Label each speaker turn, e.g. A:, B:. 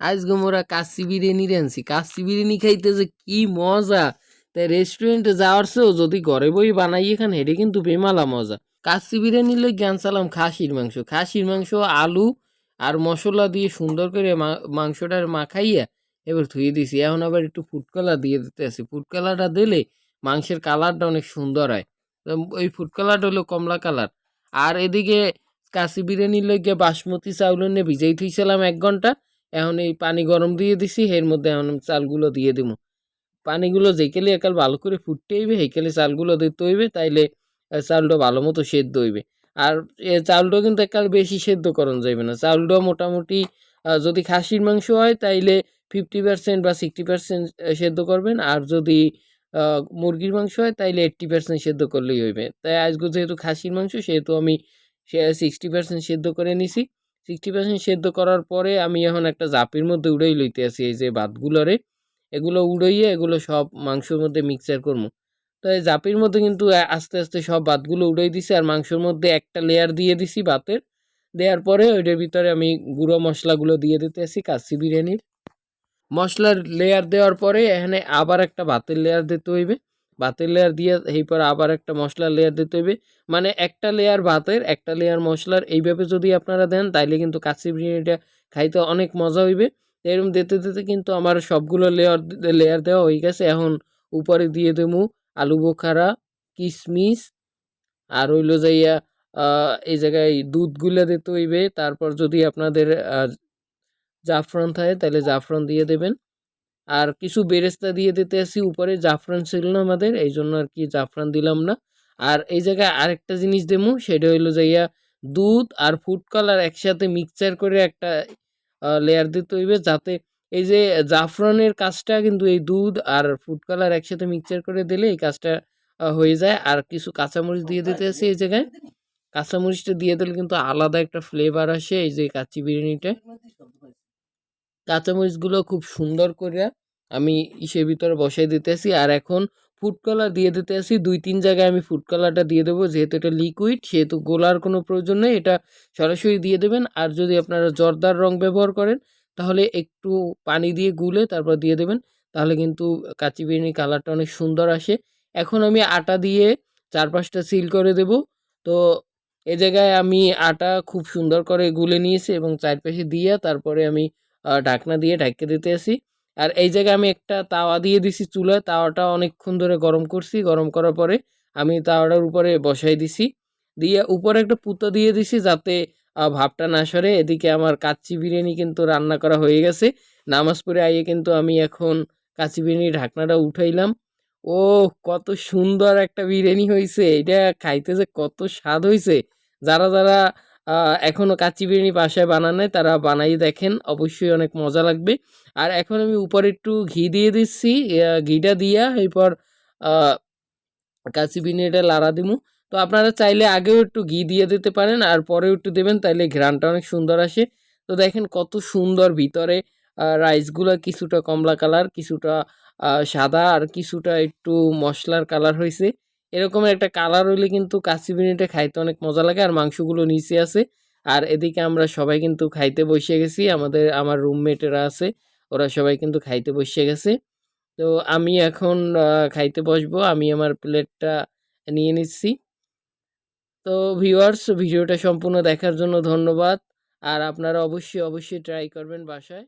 A: আজকে মোরা কাচ্চি বিরিয়ানি রানছি কাচ্চি বিরিয়ানি খাইতে যে কি মজা। তাই রেস্টুরেন্টে যাওয়ার চেয়েও যদি ঘরে বই বানাই এখানে, হেঁটে কিন্তু বেমালা মজা। কাচ্চি বিরিয়ানি লই জ্ঞান চালাম খাসির মাংস। খাসির মাংস, আলু আর মশলা দিয়ে সুন্দর করে মাংসটার মাখাইয়া এবার ধুয়ে দিছি। এখন আবার একটু ফুড কালার দিয়ে দিতে আছি। ফুড কালারটা দিলে মাংসের কালারটা অনেক সুন্দর হয়। ওই ফুড কালারটা হলো কমলা কালার আর এদিকে কাশি বিরিয়ানির লইগে বাসমতি চাউল নিয়ে ভিজাই থুইছিলাম এক ঘণ্টা। এখন এই পানি গরম দিয়ে দিছি, এর মধ্যে এখন চালগুলো দিয়ে দিব পানিগুলো যেকেলে একাল ভালো করে ফুটতে হইবে সেইকেলে চালগুলো দিতে হইবে, তাইলে চালটা ভালো মতো সেদ্ধ হইবে। আর এ চাউলটা কিন্তু একাল বেশি সেদ্ধ করণ যাইবে না। চাউলটা মোটামুটি যদি খাসির মাংস হয়, তাইলে ফিফটি পার্সেন্ট বা সিক্সটি পার্সেন্ট সেদ্ধ করবেন। আর যদি মুরগির মাংস হয়, তাইলে এইট্টি পার্সেন্ট সেদ্ধ করলেই হইবে। তাই আজকে যেহেতু খাসির মাংস, সেহেতু আমি সিক্সটি পার্সেন্ট সেদ্ধ করে নিছি। সিক্সটি পার্সেন্ট সেদ্ধ করার পরে আমি এখন একটা জাপির মধ্যে উড়াই লইতে আছি এই যে ভাতগুলোরে। এগুলো উড়াইয়ে এগুলো সব মাংসের মধ্যে মিক্সার করব তো এই জাপির মধ্যে কিন্তু আস্তে আস্তে সব ভাতগুলো উড়াই দিছি আর মাংসের মধ্যে একটা লেয়ার দিয়ে দিছি ভাতের। দেওয়ার পরে ওইটার ভিতরে আমি গুঁড়ো মশলাগুলো দিয়ে দিতে আসি কাশি বিরিয়ানির। মশলার লেয়ার দেওয়ার পরে এখানে আবার একটা ভাতের লেয়ার দিতে হইবে। ভাতের লেয়ার দিয়ে পর আবার একটা মশলার লেয়ার দিতে হইবে মানে একটা লেয়ার ভাতের, একটা লেয়ার মশলার এইভাবে যদি আপনারা দেন, তাইলে কিন্তু কাচ্চি বিরিয়ানিটা খাইতে অনেক মজা হইবে। এরকম দিতে দিতে কিন্তু আমার সবগুলো লেয়ার লেয়ার দেওয়া হয়ে গেছে। এখন উপরে দিয়ে দেবো আলু বোখারা কিশমিশ আর হইল যাইয়া এই জায়গায় দুধগুলো দিতে হইবে। তারপর যদি আপনাদের জাফরান থাকে তাহলে জাফরান দিয়ে দেবেন। আর কিছু বেরেস্তা দিয়ে দিতে আসি উপরে, জাফরান ছিল না আমাদের এই জন্য আর কি জাফরান দিলাম না। আর এই জায়গায় আরেকটা জিনিস দেবো, সেটা হইল যাইয়া দুধ আর ফুড কালার একসাথে মিক্সচার করে একটা লেয়ার দিতে হইবে, যাতে এই যে জাফরানের কাজটা কিন্তু এই দুধ আর ফুড কালার একসাথে মিক্সচার করে দিলে এই কাজটা হয়ে যায়। আর কিছু কাঁচামরিচ দিয়ে দিতে আসি এই জায়গায়। কাঁচামরিচটা দিয়ে দিলে কিন্তু আলাদা একটা ফ্লেভার আসে, এই যে কাচ্চি বিরিয়ানিটা। কাঁচামরিচগুলো খুব সুন্দর করে আমি ইসের ভিতরে বসাই দিতেছি আর এখন ফুড কালার দিয়ে দিতে আসি দুই, তিন জায়গায় আমি ফুড কালারটা দিয়ে দেবো। যেহেতু এটা লিকুইড সেহেতু গোলার কোনো প্রয়োজন নেই। এটা সরাসরি দিয়ে দেবেন। আর যদি আপনারা জর্দার রং ব্যবহার করেন, তাহলে একটু পানি দিয়ে গুলে তারপর দিয়ে দেবেন। তাহলে কিন্তু কাচি বিরিয়ানির কালারটা অনেক সুন্দর আসে। এখন আমি আটা দিয়ে চার পাঁচটা সিল করে দেব। তো এ জায়গায় আমি আটা খুব সুন্দর করে গুলে নিয়েছি এবং চারপাশে দিয়ে তারপরে আমি ঢাকনা দিয়ে ঢাকিয়ে দিতে আসি আর এই জায়গায় আমি একটা তাওয়া দিয়ে দিছি চুলায়। তাওয়াটা অনেকক্ষণ ধরে গরম করছি। গরম করার পরে আমি তাওয়াটার উপরে বসাই দিছি। দিয়ে উপরে একটা পুতো দিয়ে দিছি যাতে ভাবটা না সরে। এদিকে আমার কাচ্চি বিরিয়ানি কিন্তু রান্না করা হয়ে গেছে। নামাজ পড়ে আইয়ে কিন্তু আমি এখন কাচ্চি বিরিয়ানির ঢাকনাটা উঠাইলাম। ও কত সুন্দর একটা বিরিয়ানি হয়েছে এটা খাইতে যে কত স্বাদ হয়েছে যারা যারা আহ, এখনও কাচ্চি বিরিয়ানি বাসায় বানান তারা বানাই দেখেন অবশ্যই অনেক মজা লাগবে। আর এখন আমি উপরে একটু ঘি দিয়ে দিচ্ছি ঘিটা দিয়া এরপর কাচ্চি বিরিয়ানিটা লাড়া দিমু। তো আপনারা চাইলে আগেও একটু ঘি দিয়ে দিতে পারেন আর পরেও একটু দেবেন তাইলে ঘ্রাণটা অনেক সুন্দর আসে। তো দেখেন কত সুন্দর ভিতরে রাইসগুলো কিছুটা কমলা কালার কিছুটা সাদা আর কিছুটা একটু মশলার কালার হয়েছে এরকম একটা কালার হইলে কিন্তু কাশি বিরিয়ানিটা খাইতে অনেক মজা লাগে আর মাংসগুলো নিচে আছে। আর এদিকে আমরা সবাই কিন্তু খাইতে বসে গেছি, আমাদের, আমার রুমমেটেরা আছে, ওরা সবাই কিন্তু খাইতে বসে গেছে। তো আমি এখন খাইতে বসবো, আমি আমার প্লেটটা নিয়ে নিচ্ছি। তো ভিউয়ার্স ভিডিওটা সম্পূর্ণ দেখার জন্য ধন্যবাদ। আর আপনারা অবশ্যই অবশ্যই ট্রাই করবেন বাসায়।